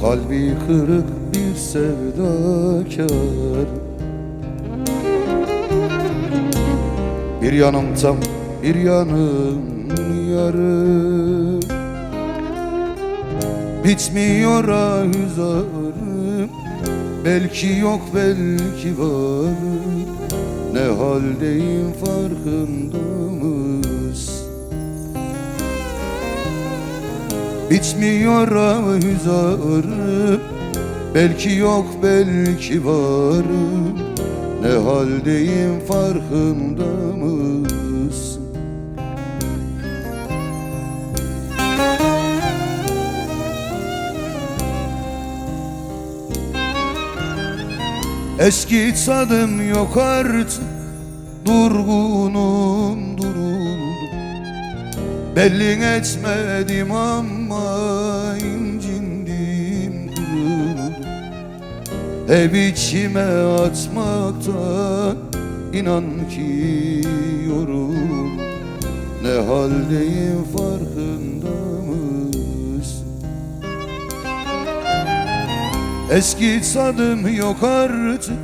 Kalbi kırık bir sevdakar. Bir yanım tam bir yanım yarım Bitmiyor ahüzarım Belki yok belki var Ne haldeyim farkında mısın? Bitmiyor ahüzarım Belki yok belki var. Ne haldeyim farkında mısın? Eski tadım yok artık. Durgunum duruldum Belli etmedim ama incindim. Kırıldım Hep içime atmaktan inan ki yoruldum. Ne haldeyim farkında? Eski tadım yok artık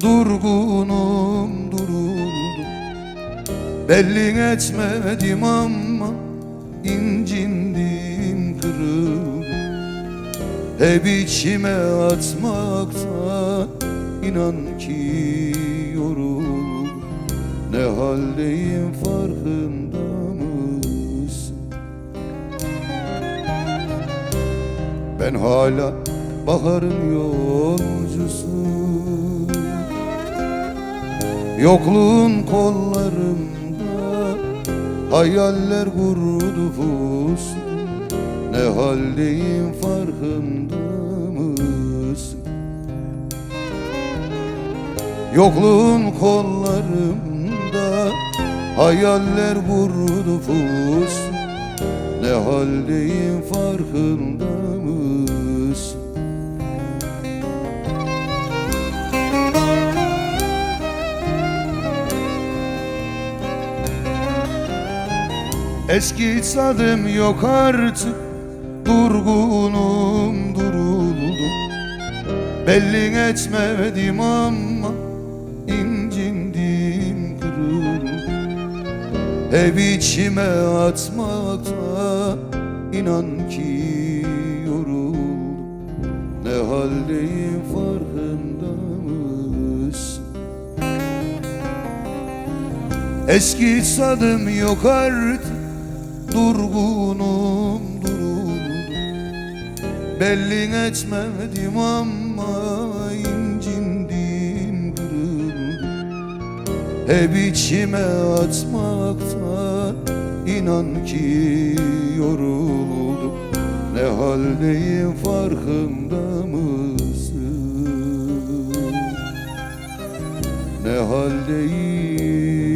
Durgunum duruldum. Belli etmedim ama incindim kırıldım Hep içime atmaktan inan ki yoruldum. Ne haldeyim farkında? Ben hala baharın yolcusu. Yokluğun kollarımda Hayaller kurdu fusun Ne haldeyim farkında mısın? Yokluğun kollarımda Hayaller kurdu fusun Ne haldeyim farkında mısın? Eski tadım yok artık Durgunum duruldum Belli etmedim ama incindim kırıldım Hep içime atmakta inan ki yoruldum. Ne haldeyim farkında mısın? Eski tadım yok artık Durgunum duruldum Belli etmedim ama incindim kırıldım. Hep içime atmakta inan ki yoruldum. Ne haldeyim farkında mısın? Ne haldeyim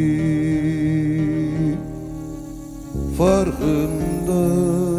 farkında